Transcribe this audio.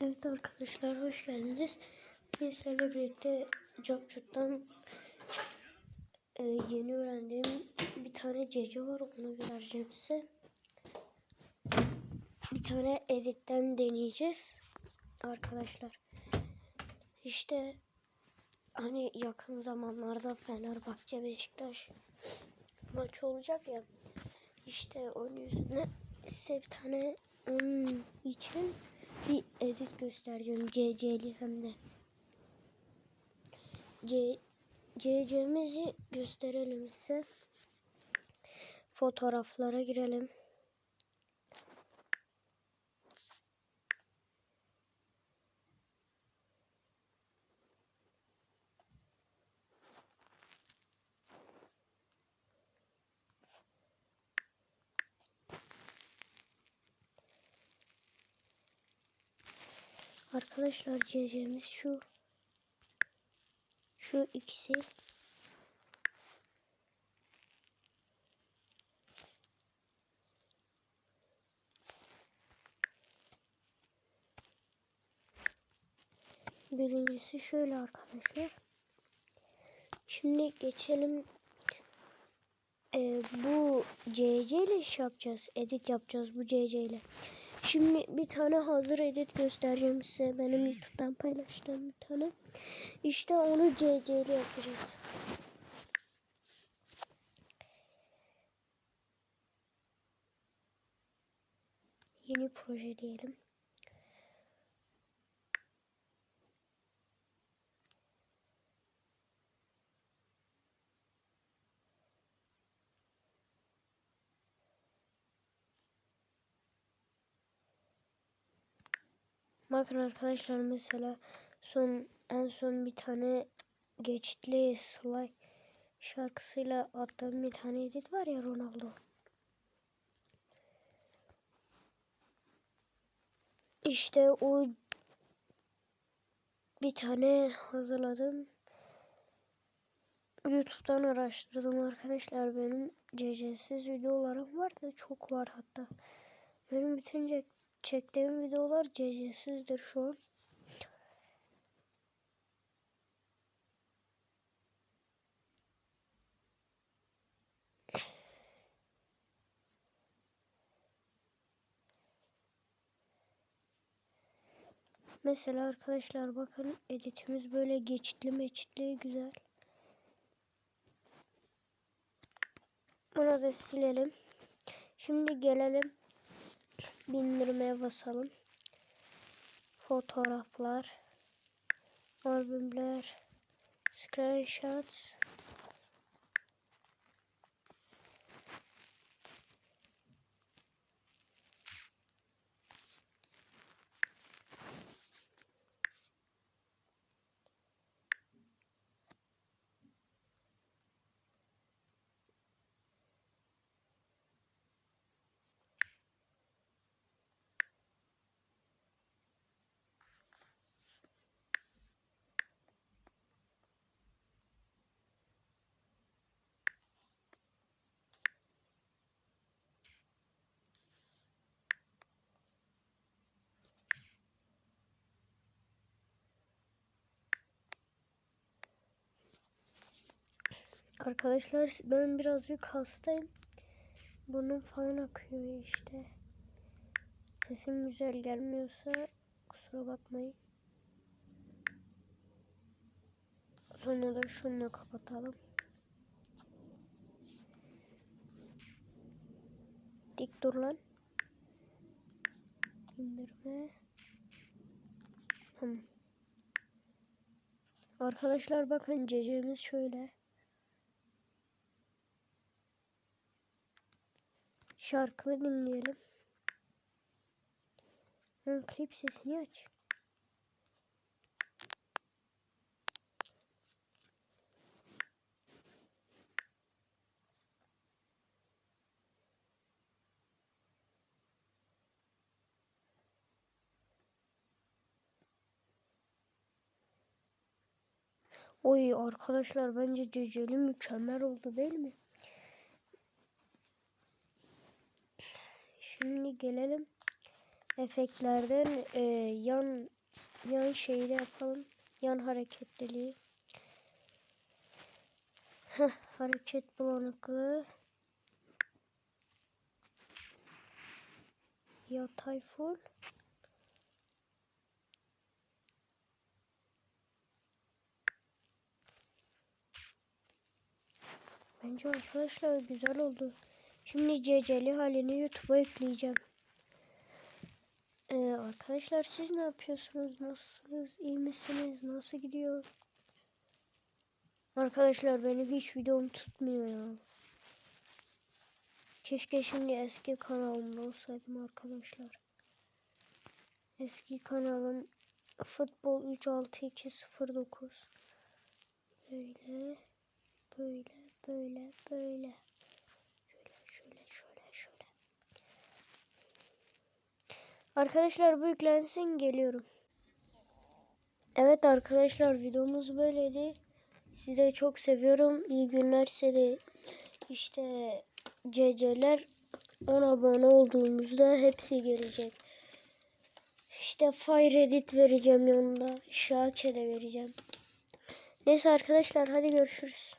Evet arkadaşlar hoş geldiniz. Bugün sizlerle birlikte CapCut'tan e, yeni öğrendiğim bir tane CC var onu göstereceğim size. Bir tane editten deneyeceğiz arkadaşlar. İşte hani yakın zamanlarda Fenerbahçe Beşiktaş maçı olacak ya. İşte onun yüzüne size bir tane onun için bir edit göstereceğim CC'li hem de. C CC'mizi gösterelim size. Fotoğraflara girelim. Arkadaşlar CC'miz şu. Şu ikisi. Birincisi şöyle arkadaşlar. Şimdi geçelim. Ee, bu CC ile iş yapacağız. Edit yapacağız bu CC ile. Şimdi bir tane hazır edit göstereceğim size. Benim YouTube'dan paylaştığım bir tane. İşte onu CC'li yapacağız. Yeni proje diyelim. Bakın arkadaşlar mesela son en son bir tane geçitli slay şarkısıyla attığım bir tane edit var ya Ronaldo. İşte o bir tane hazırladım. YouTube'dan araştırdım arkadaşlar benim CC'siz videolarım var da çok var hatta. Benim bütün çektiğim videolar CC'sizdir şu an. Mesela arkadaşlar bakın editimiz böyle geçitli meçitli güzel. Bunu da silelim. Şimdi gelelim bindirmeye basalım. Fotoğraflar, albümler, screenshots. Arkadaşlar ben birazcık hastayım. Burnum falan akıyor işte. Sesim güzel gelmiyorsa kusura bakmayın. Sonra da şunu kapatalım. Dik dur lan. İndirme. Hmm. Arkadaşlar bakın cecemiz şöyle. Şarkılı dinleyelim. Ön klip sesini aç. Oy arkadaşlar bence Ceceli mükemmel oldu değil mi? Şimdi gelelim efektlerden e, yan yan şeyi de yapalım. Yan hareketliliği. Heh, hareket bulanıklığı. Yatay full. Bence arkadaşlar güzel oldu. Şimdi CC'li halini YouTube'a ekleyeceğim. Ee, arkadaşlar siz ne yapıyorsunuz? Nasılsınız? İyi misiniz? Nasıl gidiyor? Arkadaşlar benim hiç videom tutmuyor ya. Keşke şimdi eski kanalımda olsaydım arkadaşlar. Eski kanalım Futbol 36209 Böyle böyle böyle böyle şöyle şöyle şöyle şöyle Arkadaşlar bu yüklensin geliyorum. Evet arkadaşlar videomuz böyleydi. Size çok seviyorum. İyi günler size de işte CC'ler 10 abone olduğumuzda hepsi gelecek. İşte Fire Edit vereceğim yanında. Şake de vereceğim. Neyse arkadaşlar hadi görüşürüz.